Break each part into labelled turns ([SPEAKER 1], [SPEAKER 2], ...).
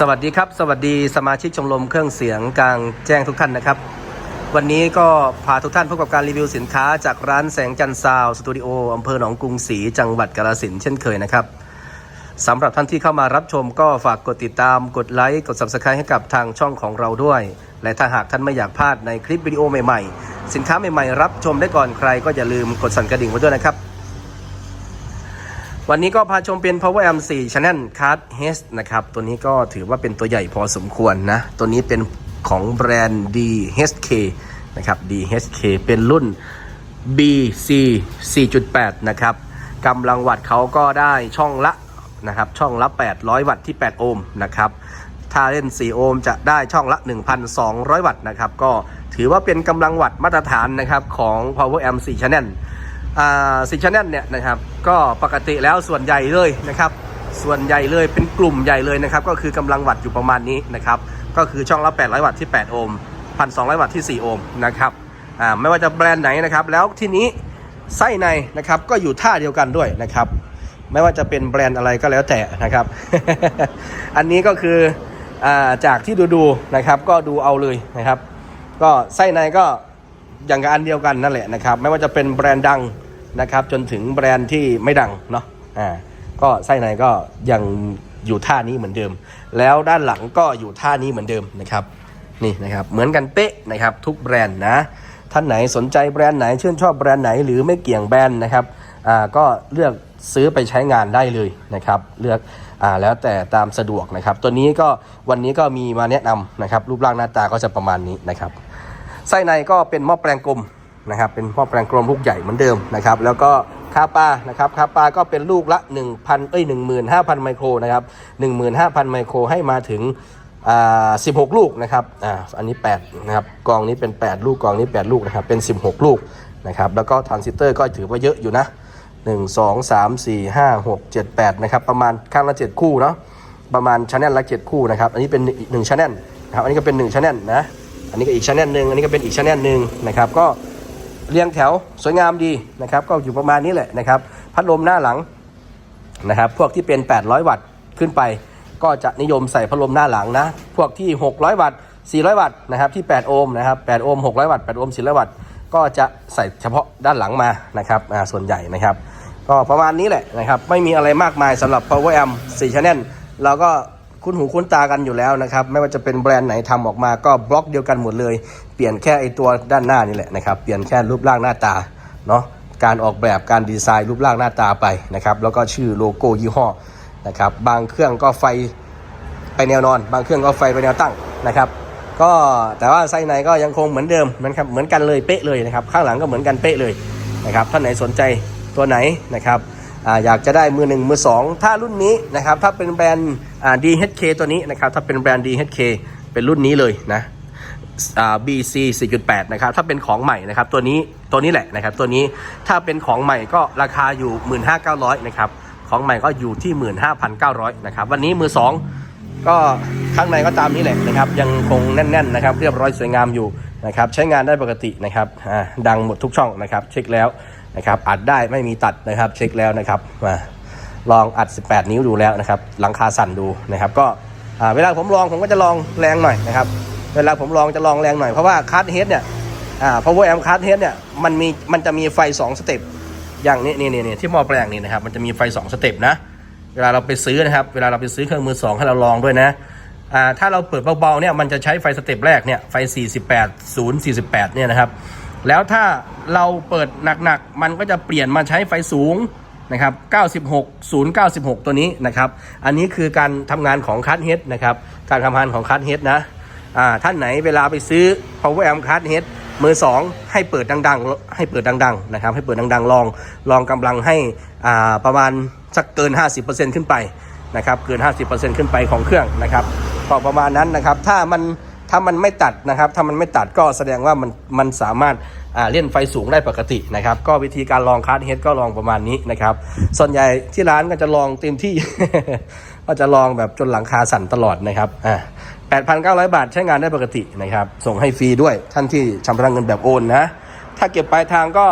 [SPEAKER 1] สวัสดีครับ สวัสดีสมาชิกชมรมเครื่องเสียงกลางแจ้งทุกท่านนะครับ วันนี้ก็พาทุกท่านพบกับการรีวิวสินค้าจากร้านแสงจันทร์ซาวสตูดิโออำเภอหนองกรุงศรีจังหวัดกาฬสินเช่นเคยนะครับสำหรับท่านที่เข้ามารับชมก็ฝากกดติดตามกดไลค์กด subscribe ให้กับทางช่องของเราด้วย และถ้าหากท่านไม่อยากพลาดในคลิปวิดีโอใหม่ๆ สินค้าใหม่ๆ รับชมได้ก่อนใครก็อย่าลืมกดสั่นกระดิ่งไว้ด้วยนะครับ วันนี้ก็พาชมเป็น Power Amp 4 Channel Card H นะครับ ตัวนี้ก็ถือว่าเป็นตัวใหญ่พอสมควรนะ ตัวนี้เป็นของแบรนด์ DHK นะครับ DHK เป็นรุ่น BC 4.8 นะครับกำลังวัตต์เขาก็ได้ช่องละนะครับ ช่องละ 800 วัตต์ที่ 8 โอห์มนะครับ ถ้าเล่น 4 โอห์มจะได้ช่องละ 1,200 วัตต์นะครับ ก็ถือว่าเป็นกำลังวัตต์มาตรฐานนะครับของ Power Amp 4 Channel อ่า4 Channel เนี่ยนะครับ ก็ปกติแล้วส่วนใหญ่เลยนะครับ ส่วนใหญ่เลยเป็นกลุ่มใหญ่เลยนะครับ ก็คือกำลังวัตต์อยู่ประมาณนี้นะครับ ก็คือช่องละ 800 วัตต์ที่ 8 โอห์ม 1,200 วัตต์ที่ 4 โอห์มนะครับไม่ว่าจะแบรนด์ไหนนะครับ แล้วทีนี้ไส้ในนะครับก็อยู่ท่าเดียวกันด้วยนะครับ ไม่ว่าจะเป็นแบรนด์อะไรก็แล้วแต่นะครับ อันนี้ก็คืออจากที่ดูดูนะครับ ก็ดูเอาเลยนะครับ ก็ไส้ในก็อย่างกับอันเดียวกันนั่นแหละนะครับ ไม่ว่าจะเป็นแบรนด์ดัง นะครับ จนถึงแบรนด์ที่ไม่ดังเนาะอ่าก็ไส้ในก็ยังอยู่ท่านี้เหมือนเดิม แล้วด้านหลังก็อยู่ท่านี้เหมือนเดิมนะครับนี่นะครับเหมือนกันเป๊ะนะครับทุกแบรนด์นะท่านไหนสนใจแบรนด์ไหนชื่นชอบแบรนด์ไหนหรือไม่เกี่ยงแบรนด์นะครับอ่าก็เลือกซื้อไปใช้งานได้เลยนะครับ เลือกอ่าแล้วแต่ตามสะดวกนะครับ ตัวนี้ก็วันนี้ก็มีมาแนะนำนะครับรูปร่างหน้าตาก็จะประมาณนี้นะครับไส้ในก็เป็นหม้อแปลงกลม นะครับเป็นหม้อแปลงกลมลูกใหญ่เหมือนเดิมนะครับแล้วก็คาปานะครับคาปาก็เป็นลูกละ 1,000เอ้ย15,000 ไมโครนะครับ15,000 ไมโครให้มาถึงอ่า16 ลูกนะครับอ่าอันนี้8นะครับกองนี้เป็น 8 ลูกกองนี้ 8 ลูกนะครับเป็น 16 ลูกนะครับแล้วก็ทรานซิสเตอร์ก็ถือว่าเยอะอยู่นะ 1 2 3 4 5 6 7 8นะครับประมาณข้างละ 7 คู่เนาะประมาณช n แนลละ 7 คู่นะครับอันนี้เป็นอีกหนึ่งชแนลนะครับอันนี้ก็เป็น1ชแนลนะอันนี้ก็อีกชแนลหนึ่งอันนี้ก็เป็นอีกช n แนลหนึ่งนะครับก็ เรียงแถวสวยงามดีนะครับ ก็อยู่ประมาณนี้แหละนะครับ พัดลมหน้าหลังนะครับ พวกที่เป็น 800 วัตต์ขึ้นไป ก็จะนิยมใส่พัดลมหน้าหลังนะ พวกที่ 600 วัตต์ 400 วัตต์นะครับที่ 8 โอห์มนะครับ 8 โอห์ม 600 วัตต์ 8 โอห์ม 400 วัตต์ ก็จะใส่เฉพาะด้านหลังมานะครับอ่าส่วนใหญ่นะครับ ก็ประมาณนี้แหละนะครับ ไม่มีอะไรมากมายสำหรับ Power Amp 4 Channel เราก็คุ้นหูคุ้นตากันอยู่แล้วนะครับ ไม่ว่าจะเป็นแบรนด์ไหนทำออกมาก็บล็อกเดียวกันหมดเลย เปลี่ยนแค่ไอตัวด้านหน้านี่แหละนะครับ เปลี่ยนแค่รูปร่างหน้าตาเนาะ การออกแบบการดีไซน์รูปร่างหน้าตาไปนะครับ แล้วก็ชื่อโลโก้ยี่ห้อนะครับ บางเครื่องก็ไฟไปแนวนอน บางเครื่องก็ไฟไปแนวตั้งนะครับ ก็แต่ว่าไส้ในก็ยังคงเหมือนเดิมนะครับ เหมือนกันเลยเป๊ะเลยนะครับ ข้างหลังก็เหมือนกันเป๊ะเลยนะครับ ท่านไหนสนใจตัวไหนนะครับออยากจะได้มือหนึ่งมือสองถ้ารุ่นนี้นะครับ ถ้าเป็นแบรนด์ DHK ตัวนี้นะครับ ถ้าเป็นแบรนด์ DHK เป็นรุ่นนี้เลยนะ BC 4.8 นะครับ ถ้าเป็นของใหม่นะครับ ตัวนี้ ตัวนี้แหละนะครับ ตัวนี้ถ้าเป็นของใหม่ก็ราคาอยู่ 15,900 นะครับ ของใหม่ก็อยู่ที่ 15,900 นะครับ วันนี้มือสองก็ข้างในก็ตามนี้แหละนะครับ ยังคงแน่น ๆ นะครับ เรียบร้อยสวยงามอยู่นะครับ ใช้งานได้ปกตินะครับอ่าดังหมดทุกช่องนะครับ เช็คแล้วนะครับ อัดได้ไม่มีตัดนะครับ เช็คแล้วนะครับมาลองอัด 18 นิ้วดูแล้วนะครับ หลังคาสั่นดูนะครับ ก็อ่าเวลาผมลองผมก็จะลองแรงหน่อยนะครับ เวลาผมลองจะลองแรงหน่อย เพราะว่าคัสเฮดเนี่ยอ่า power amp คัสเฮดเนี่ยมันมีมันจะมีไฟ 2 สเต็ปอย่างนี้นี่นี่นี่ที่หม้อแปลงนี่นะครับมันจะมีไฟ 2 สเต็ปนะเวลาเราไปซื้อนะครับเวลาเราไปซื้อเครื่องมือสองให้เราลองด้วยนะอ่าถ้าเราเปิดเบาๆเนี่ยมันจะใช้ไฟสเต็ปแรกเนี่ยไฟ 48 0 48เนี่ยนะครับแล้วถ้าเราเปิดหนักๆ มันก็จะเปลี่ยนมาใช้ไฟสูงนะครับ 96 096 ตัวนี้นะครับ อันนี้คือการทำงานของคัสเฮดนะครับ การทำงานของคัสเฮดนะ ท่านไหนเวลาไปซื้อ power amp card head มือสองให้เปิดดังๆ ให้เปิดดังๆนะครับให้เปิดดังๆ ลองลองกำลังให้ประมาณสักเกิน 50%ขึ้นไปนะครับเกิน 50%ขึ้นไปของเครื่องนะครับก็ประมาณนั้นนะครับถ้ามันถ้ามันไม่ตัดนะครับถ้ามันไม่ตัดก็แสดงว่ามันมันสามารถเล่นไฟสูงได้ปกตินะครับก็วิธีการลองคาร์ดเฮดก็ลองประมาณนี้นะครับส่วนใหญ่ที่ร้านก็จะลองเต็มที่ก็จะลองแบบจนหลังคาสั่นตลอดนะครับอ่า 8,900 บาทใช้งานได้ปกตินะครับ ส่งให้ฟรีด้วยท่านที่ชำระเงินแบบโอนนะ ถ้าเก็บปลายทางก็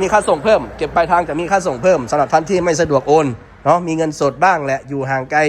[SPEAKER 1] มีค่าส่งเพิ่ม เก็บปลายทางจะมีค่าส่งเพิ่มสำหรับท่านที่ไม่สะดวกโอนเนาะมีเงินสดบ้างแหละอยู่ห่างไกล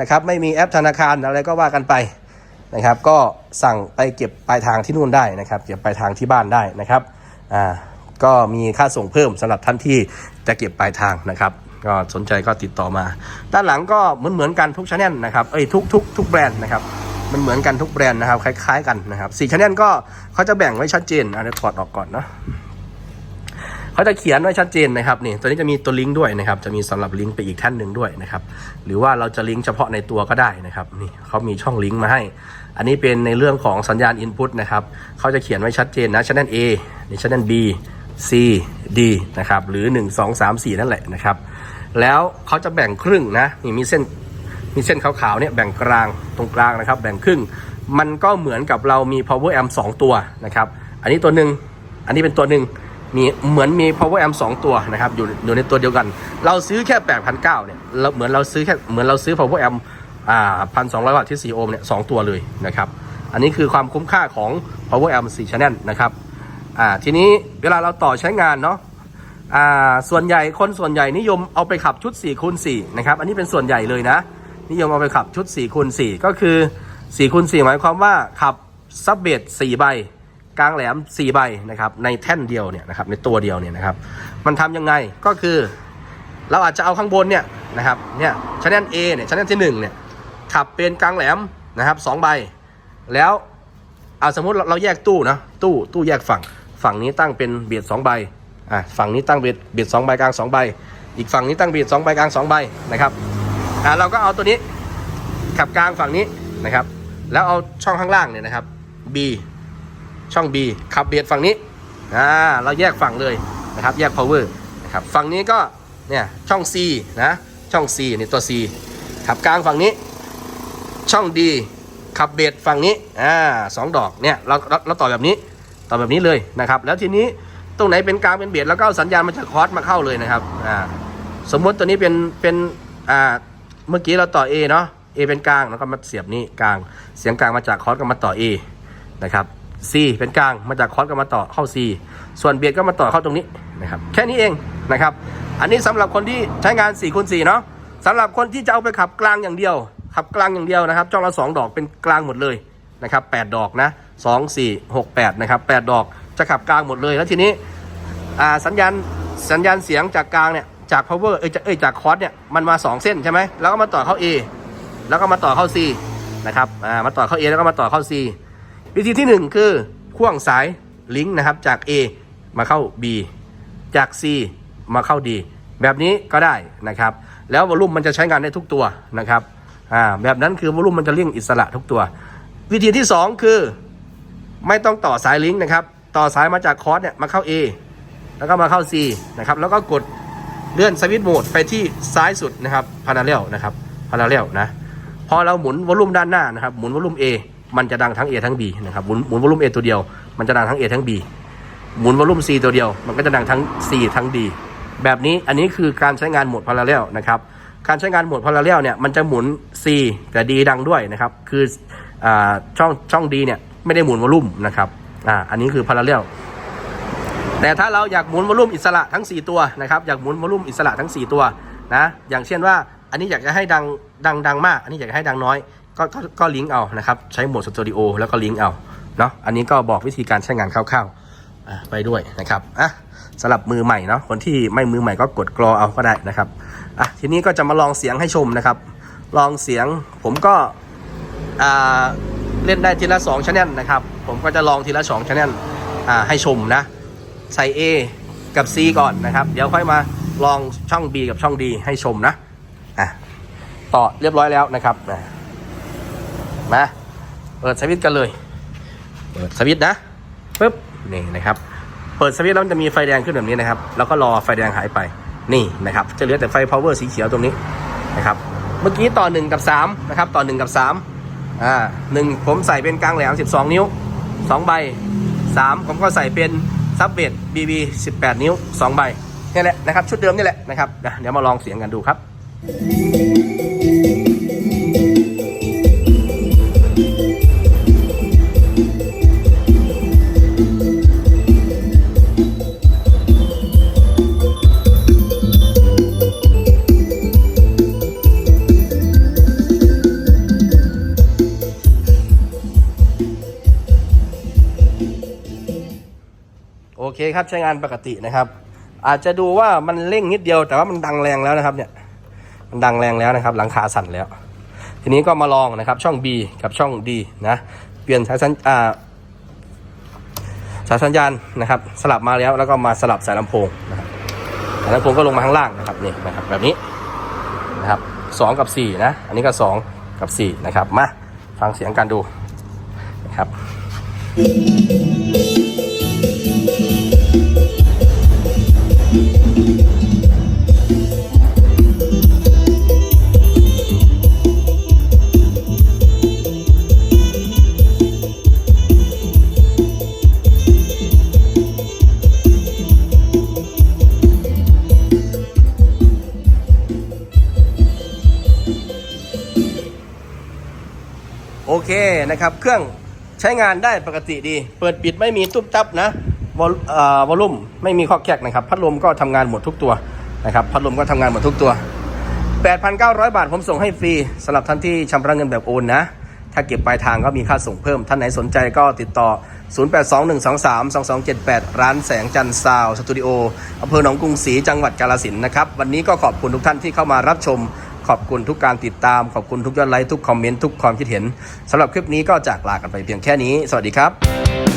[SPEAKER 1] นะครับไม่มีแอปธนาคารอะไรก็ว่ากันไปนะครับ ก็สั่งไปเก็บปลายทางที่นู่นได้นะครับ เก็บปลายทางที่บ้านได้นะครับอ่าก็มีค่าส่งเพิ่มสำหรับท่านที่จะเก็บปลายทางนะครับก็สนใจก็ติดต่อมา ด้านหลังก็เหมือนเหมือนกันทุกชแนลนะครับเอ้ยทุกทุกทุกแบรนด์นะครับ มันเหมือนกันทุกแบรนด์นะครับ คล้าย ๆ กันนะครับสี่ชแนลก็เขาจะแบ่งไว้ชัดเจนอะเดี๋ยวถอดออกก่อนเนาะเขาจะเขียนไว้ชัดเจนนะครับนี่ตัวนี้จะมีตัวลิงก์ด้วยนะครับ จะมีสำหรับลิงก์ไปอีกท่านหนึ่งด้วยนะครับ หรือว่าเราจะลิงก์เฉพาะในตัวก็ได้นะครับนี่เขามีช่องลิงก์มาให้ อันนี้เป็นในเรื่องของสัญญาณ Input นะครับเขาจะเขียนไว้ชัดเจนนะชั้น A นี่ชั้น B C D นะครับหรือ 1 2 3 4 นั่นแหละนะครับแล้วเขาจะแบ่งครึ่งนะนี่มีเส้น มีเส้นขาวๆเนี่ยแบ่งกลางตรงกลางนะครับ แบ่งครึ่ง มันก็เหมือนกับเรามี power amp 2 ตัวนะครับ อันนี้ตัวหนึ่งอันนี้เป็นตัวหนึ่งมีเหมือนมี power amp 2 ตัวนะครับอยู่อยู่ในตัวเดียวกัน เราซื้อแค่8,900เนี่ยเราเหมือนเราซื้อแค่เหมือนเราซื้อ power amp อ่าพันสองวัตต์ที่ 4 โอห์มเนี่ยสตัวเลยนะครับ อันนี้คือความคุ้มค่าของ power amp 4 channel นะครับอ่าทีนี้เวลาเราต่อใช้งานเนาะอ่าส่วนใหญ่คนส่วนใหญ่นิยมเอาไปขับชุด4คูณ4นะครับ อันนี้เป็นส่วนใหญ่เลยนะ นิยมเอาไปขับชุด4คูณ4ก็คือ4คูณ4หมายความว่าขับซับเบส4ใบกลางแหลม 4 ใบนะครับในแท่นเดียวเนี่ยนะครับในตัวเดียวเนี่ยนะครับมันทำยังไงก็คือ เราอาจจะเอาข้างบนเนี่ยนะครับเนี่ยชั้น A เนี่ยชั้นที่1เนี่ยขับเป็นกลางแหลมนะครับสองใบ แล้วเอาสมมติเราเราแยกตู้นะตู้ตู้แยกฝั่งฝั่งนี้ตั้งเป็นเบียดสองใบอะฝั่งนี้ตั้งเบียดเบียดสองใบกลางสองใบอีกฝั่งนี้ตั้งเบียดสองใบกลางสองใบนะครับ อะเราก็เอาตัวนี้ขับกลางฝั่งนี้นะครับ แล้วเอาช่องข้างล่างเนี่ยนะครับ B ช่อง B ขับเบียดฝั่งนี้อ่าเราแยกฝั่งเลยนะครับ แยก power นะครับฝั่งนี้ก็เนี่ยช่อง C นะช่อง C นี่ตัว C ขับกลางฝั่งนี้ ช่อง D ขับเบสฝั่งนี้อ่าสองดอกเนี่ยเราเราเราต่อแบบนี้ต่อแบบนี้เลยนะครับ แล้วทีนี้ตรงไหนเป็นกลางเป็นเบสแล้วก็เอาสัญญาณมาจากคอร์สมาเข้าเลยนะครับอ่าสมมติตัวนี้เป็นเป็นอ่า เมื่อกี้เราต่อ A เนาะ A เป็นกลางแล้วก็มาเสียบนี้กลาง เสียงกลางมาจากคอร์สก็มาต่อ A นะครับ C เป็นกลางมาจากคอร์สก็มาต่อเข้า C ส่วนเบสก็มาต่อเข้าตรงนี้นะครับ แค่นี้เองนะครับ อันนี้สำหรับคนที่ใช้งาน4คูณ4เนาะสำหรับคนที่จะเอาไปขับกลางอย่างเดียว ขับกลางอย่างเดียวนะครับจ้องละสองดอกเป็นกลางหมดเลยนะครับแปดดอกนะสองสี่หกแปดนะครับแปดดอกจะขับกลางหมดเลยแล้วทีนี้สัญญาณสัญญาณเสียงจากกลางเนี่ย จาก power เอ้ยจากเอ้ยจากคอร์สเนี่ยมันมาสองเส้นใช่ไหมแล้วก็มาต่อเข้า A แล้วก็มาต่อเข้า C นะครับอ่ามาต่อเข้า A แล้วก็มาต่อเข้า C วิธีที่หนึ่งคือพ่วงสายลิงก์นะครับจาก A มาเข้า B จาก C มาเข้า D แบบนี้ก็ได้นะครับ แล้ววอลลุ่มมันจะใช้งานได้ทุกตัวนะครับอ่าแบบนั้นคือวอลลุ่มมันจะเลี่ยงอิสระทุกตัว วิธีที่ 2 คือ ไม่ต้องต่อสายลิงก์นะครับ ต่อสายมาจากคอร์สเนี่ยมาเข้า A แล้วก็มาเข้า C นะครับแล้วก็กด เลื่อนสวิตช์โหมดไปที่ซ้ายสุดนะครับพาราเรลนะครับพาราเรลนะพอเราหมุนวอลลุ่มด้านหน้านะครับหมุนวอลลุ่ม A มันจะดังทั้ง A ทั้ง B นะครับหมุนหมุนวอลลุ่ม A ตัวเดียวมันจะดังทั้ง A ทั้ง B หมุนวอลลุ่ม C ตัวเดียว มันก็จะดังทั้ง C ทั้ง D แบบนี้อันนี้คือการใช้งานโหมดพาราเรลนะครับการใช้งานโหมดพาราเรลเนี่ยมันจะหมุน C แต่ D ดังด้วยนะครับคืออ่าช่องช่อง D เนี่ยไม่ได้หมุนวอลลุ่มนะครับอ่าอันนี้คือพาราเรล แต่ถ้าเราอยากหมุนวอลลุ่มอิสระทั้ง 4 ตัวนะครับอยากหมุนวอลลุ่มอิสระทั้ง 4 ตัวนะอย่างเช่นว่าอันนี้อยากจะให้ดังดังดังมาก อันนี้อยากจะให้ดังน้อยก็ก็ก็ลิงก์เอานะครับใช้โหมดสตูดิโอแล้วก็ลิงก์เอาเนาะอันนี้ก็บอกวิธีการใช้งานคร่าวๆไปด้วยนะครับอะสำหรับมือใหม่เนาะคนที่ไม่มือใหม่ก็กดกรอเอาก็ได้นะครับอะทีนี้ก็จะมาลองเสียงให้ชมนะครับ ลองเสียงผมก็อ่าเล่นได้ทีละ2ชแนลนะครับ ผมก็จะลองทีละ2ชแนลอ่าให้ชมนะ ใส่ A กับ C ก่อนนะครับ เดี๋ยวค่อยมาลองช่อง B กับช่อง D ให้ชมนะอะต่อเรียบร้อยแล้วนะครับมาเปิดสวิตช์กันเลย เปิดสวิตช์นะปึ๊บนี่นะครับ เปิดสวิตช์แล้วมันจะมีไฟแดงขึ้นแบบนี้นะครับ แล้วก็รอไฟแดงหายไปนี่นะครับ จะเหลือแต่ไฟ power สีเขียวตรงนี้นะครับ เมื่อกี้ต่อ 1 กับ3นะครับต่อ 1 กับ3อ่าหนึ่งผมใส่เป็นกลางแหลม 12 นิ้ว 2 ใบ 3 ผมก็ใส่เป็น ซับเบด BB 18นิ้ว2ใบนี่แหละนะครับ ชุดเดิมนี่แหละนะครับเดี๋ยวมาลองเสียงกันดูครับ ครับใช้งานปกตินะครับ อาจจะดูว่ามันเร่งนิดเดียวแต่ว่ามันดังแรงแล้วนะครับเนี่ยมันดังแรงแล้วนะครับ หลังคาสั่นแล้ว ทีนี้ก็มาลองนะครับช่อง B กับช่อง D นะเปลี่ยนสายสัญอ่าสายสัญญาณนะครับ สลับมาแล้วแล้วก็มาสลับสายลำโพงนะครับสายลำโพงก็ลงมาข้างล่างนะครับนี่นะครับแบบนี้นะครับสองกับสี่นะ อันนี้ก็สองกับสี่นะครับมาฟังเสียงกันดูนะครับ โอเคนะครับ เครื่องใช้งานได้ปกติดี เปิดปิดไม่มีตุ๊บตับนะวอลเอ่อวอลลุ่มไม่มีข้อแคกนะครับ พัดลมก็ทำงานหมดทุกตัวนะครับ พัดลมก็ทำงานหมดทุกตัว 8,900 บาทผมส่งให้ฟรีสำหรับท่านที่ชำระเงินแบบโอนนะ ถ้าเก็บปลายทางก็มีค่าส่งเพิ่ม ท่านไหนสนใจก็ติดต่อ 0821232278 ร้านแสงจันทร์ซาวสตูดิโออำเภอหนองกรุงศรีจังหวัดกาลสินนะครับ วันนี้ก็ขอบคุณทุกท่านที่เข้ามารับชม ขอบคุณทุกการติดตาม ขอบคุณทุกยอดไลค์ทุกคอมเมนต์ทุกความคิดเห็นสำหรับคลิปนี้ก็จากลากันไปเพียงแค่นี้ สวัสดีครับ